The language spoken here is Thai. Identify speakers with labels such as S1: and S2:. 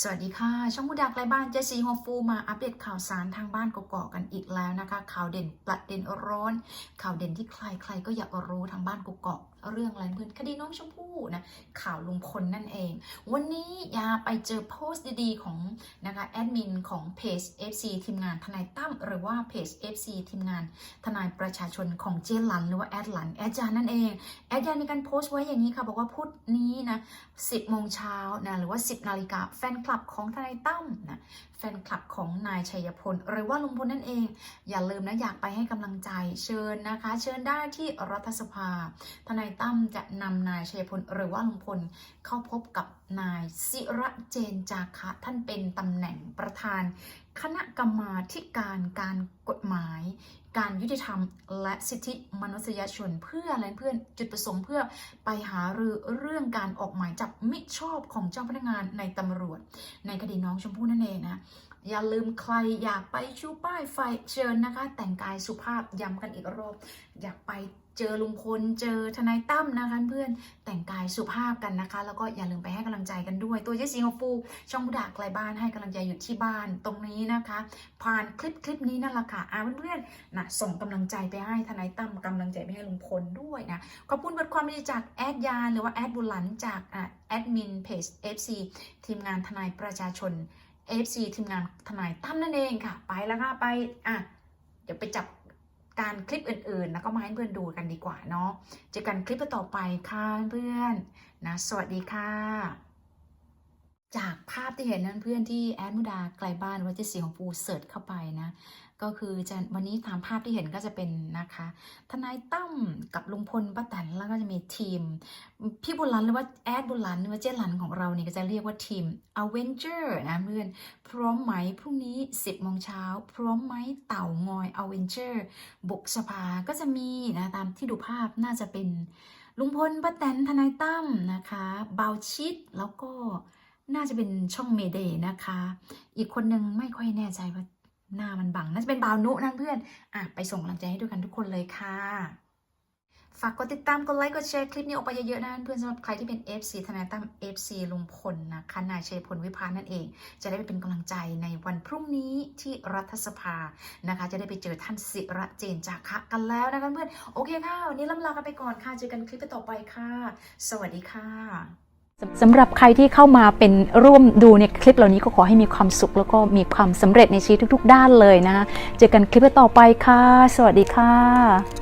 S1: สวัสดีค่ะ ช่องมุดักไรบ้านเจซีฮอฟฟูมาอัปเดตข่าวสารทางบ้านกกอกกันอีกแล้วนะคะ ข่าวเด่นประเด็นร้อน ข่าวเด่นที่ใครใครๆก็อยากรู้ทางบ้านเกอก เรื่องอะไรเพื่อนคดีน้องชมพู่นะข่าวลุงพลนั่นเอง วันนี้ยาไปเจอโพสต์ดีๆของนะคะแอดมินของเพจ FC ทีมงานทนายตั้มหรือว่าเพจ FC ทีมงานทนายประชาชนของเจหลันหรือว่าแอดหลันแอดจานนั่นเองแอดยานมีการโพสต์ไว้อย่างนี้ค่ะบอกว่าพุธนี้นะ10โมงเช้านะหรือว่า 10นาฬิกาแฟนคลับของทนายตั้มนะ ฟนคลับของนายชัยพล หรือว่าลุงพลนั่นเอง อย่าลืมนะอยากไปให้กำลังใจเชิญนะคะ เชิญได้ที่รัฐสภา ทนายตั้มจะนำนายชัยพลหรือว่าลุงพลเข้าพบกับ นายศิระเจนจาคะ ท่านเป็นตำแหน่งประธาน คณะกรรมาการการกฎหมาย การยุติธรรม และสิทธิมนุษยชนเพื่ออะไรเพื่อนจุดประสงค์เพื่อไปหารือเรื่องการออกหมายจับมิชอบของเจ้าพนักงานในตำรวจ ในคดีน้องชมพู่นั่นเองนะอย่าลืมใครอยากไปชูป้ายไฟเชิญนะคะ แต่งกายสุภาพย้ำกันอีกรอบอยากไป เจอลุงพลเจอทนายตั้มนะคะเพื่อนแต่งกายสุภาพกันนะคะ แล้วก็อย่าลืมไปให้กำลังใจกันด้วย ตัวเจสซีฮอฟฟูช่องบุดาไกลบ้านให้กำลังใจอยู่ที่บ้านตรงนี้นะคะ ผ่านคลิปคลิปนี้นั่นแหละค่ะอาเพื่อนๆนะส่งกำลังใจไปให้ทนายตั้มกำลังใจไปให้ลุงพลด้วยนะขอบคุณบทความดีจากแอดยานหรือว่าแอดบุญหลันจากอะแอดมินเพจ FC ทีมงานทนายประชาชน FC ทีมงานทนายตั้มนั่นเองค่ะ ไปแล้วค่ะไปอะเดี๋ยวไปจับ การคลิปอื่นๆ แล้วก็มาให้เพื่อนดูกันดีกว่าเนาะเจอกันคลิปต่อไปค่ะเพื่อนนะ สวัสดีค่ะ จากภาพที่เห็นนั้นเพื่อนที่แอดมุดาไกลบ้านวัจเสีของฟูเสิร์ชเข้าไปนะ ก็คือจะวันนี้ตามภาพที่เห็นก็จะเป็นนะคะ ทนายตั้มกับลุงพลป้าแตนแล้วก็จะมีทีม พี่บุญรันหรือว่าแอดบุญรันหรือว่าเจ๊หลันของเราเนี่ยก็จะเรียกว่าทีม Avenger นะเพื่อน พร้อมไหมพรุ่งนี้ 10โมงเช้าพร้อมไหมเต่างอย Avenger บุกสภาก็จะมีนะตามที่ดูภาพน่าจะเป็นลุงพลป้าแตนทนายตั้มนะคะเบาชิดแล้วก็ น่าจะเป็นช่องเมเดย์นะคะ อีกคนนึงไม่ค่อยแน่ใจว่าหน้ามันบัง น่าจะเป็นบาวนุนั่นเพื่อน อะ ไปส่งกำลังใจให้ด้วยกันทุกคนเลยค่ะ ฝากกดติดตาม กดไลค์ กดแชร์คลิปนี้ออกไปเยอะๆนะเพื่อนสำหรับใครที่เป็น FC ทนายตั้ม FC ลุงพลนะคะ นายชัยพลวิพานั่นเอง จะได้ไปเป็นกำลังใจในวันพรุ่งนี้ที่รัฐสภานะคะ จะได้ไปเจอท่านศิระเจนจาคะกันแล้วนะคะเพื่อน โอเคค่ะ วันนี้ล่ำลากันไปก่อนค่ะ เจอกันคลิปต่อไปค่ะ สวัสดีค่ะ
S2: สำหรับใครที่เข้ามาเป็นร่วมดูในคลิปเหล่านี้ก็ขอให้มีความสุข แล้วก็มีความสำเร็จในชีวิตทุก ๆ ด้านเลยนะ เจอกันคลิปต่อไปค่ะ สวัสดีค่ะ